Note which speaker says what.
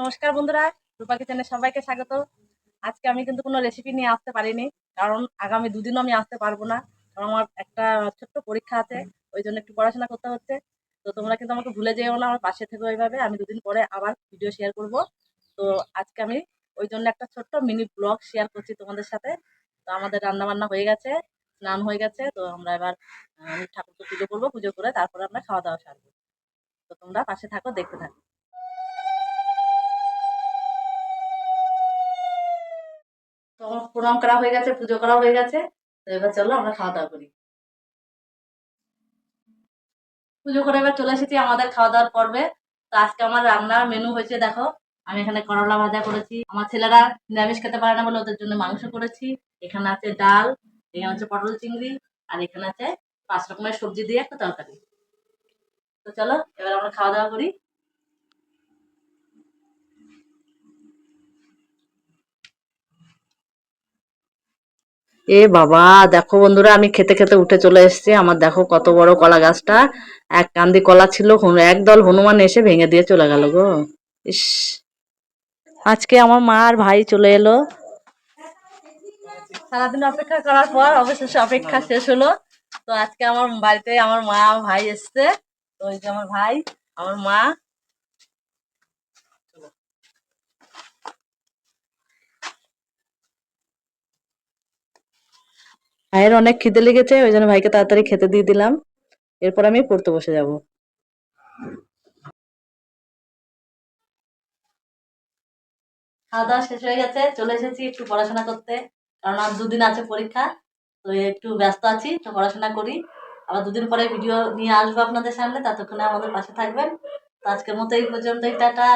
Speaker 1: নমস্কার বন্ধুরা রূপা কিচেনে সবাইকে স্বাগত। আজকে আমি কিন্তু কোনো রেসিপি নিয়ে আসতে পারিনি, কারণ আগামী দুদিনও আমি আসতে পারব না, কারণ আমার একটা ছোট্ট পরীক্ষা আছে, ওই জন্য একটু পড়াশোনা করতে হচ্ছে। তো তোমরা কিন্তু আমাকে ভুলে যেও না, আমার পাশে থেকে ওইভাবে আমি দুদিন পরে আবার ভিডিও শেয়ার করব। তো আজকে আমি ওই জন্য একটা ছোট্ট মিনি ব্লগ শেয়ার করছি তোমাদের সাথে। তো আমাদের রান্না বান্না হয়ে গেছে, স্নান হয়ে গেছে, তো আমরা এবার ঠাকুরকে পুজো করব, পুজো করে তারপরে আমরা খাওয়া দাওয়া সারবো। তো তোমরা পাশে থাকো, দেখতে থাকো তো আমার প্রণাম করা হয়ে গেছে, পুজো করা হয়ে গেছে। তো এবার চলো আমরা খাওয়া দাওয়া করি। পুজো করে এবার চলে এসেছি আমাদের খাওয়া দাওয়ার পর্বে। তো আজকে আমার রান্নার মেনু হয়েছে, দেখো, আমি এখানে করলা ভাজা করেছি। আমার ছেলেরা নিরামিষ খেতে পারে না বলে ওদের জন্য মাংস করেছি। এখানে আছে ডাল, এখানে আছে পটল চিংড়ি, আর এখানে আছে পাঁচ রকমের সবজি দিয়ে একটা তরকারি। তো চলো, এবার আমরা খাওয়া দাওয়া করি। এ বাবা, দেখো বন্ধুরা, আমি খেতে খেতে উঠে চলে এসেছি। আমার দেখো কত বড় কলা গাছটা। এক কান্দি কলা ছিল একদল হনুমান এসে ভেঙে দিয়ে চলে গেল গো। ইস। আজকে আমার মা আর ভাই চলে এলো। সারাদিন অপেক্ষা করার পর অবশেষে অপেক্ষা শেষ হলো। তো আজকে আমার বাড়িতে আমার মা, ভাই এসছে। তো ওই যে আমার ভাই, আমার মা ভাইয়ের অনেক খিদে লেগেছে, ওই জন্য ভাইকে তাড়াতাড়ি খেতে দিয়ে দিলাম। এরপর আমি পড়তে বসে যাব। খাওয়া দাওয়া শেষ হয়ে গেছে, চলে এসেছি একটু পড়াশোনা করতে, কারণ আর দুদিন আছে পরীক্ষা, তো একটু ব্যস্ত আছি তো পড়াশোনা করি। আবার দুদিন পরে ভিডিও নিয়ে আসব আপনাদের সামনে, ততক্ষণে আমাদের পাশে থাকবেন। তো আজকের মতো এই পর্যন্তই, টাটা।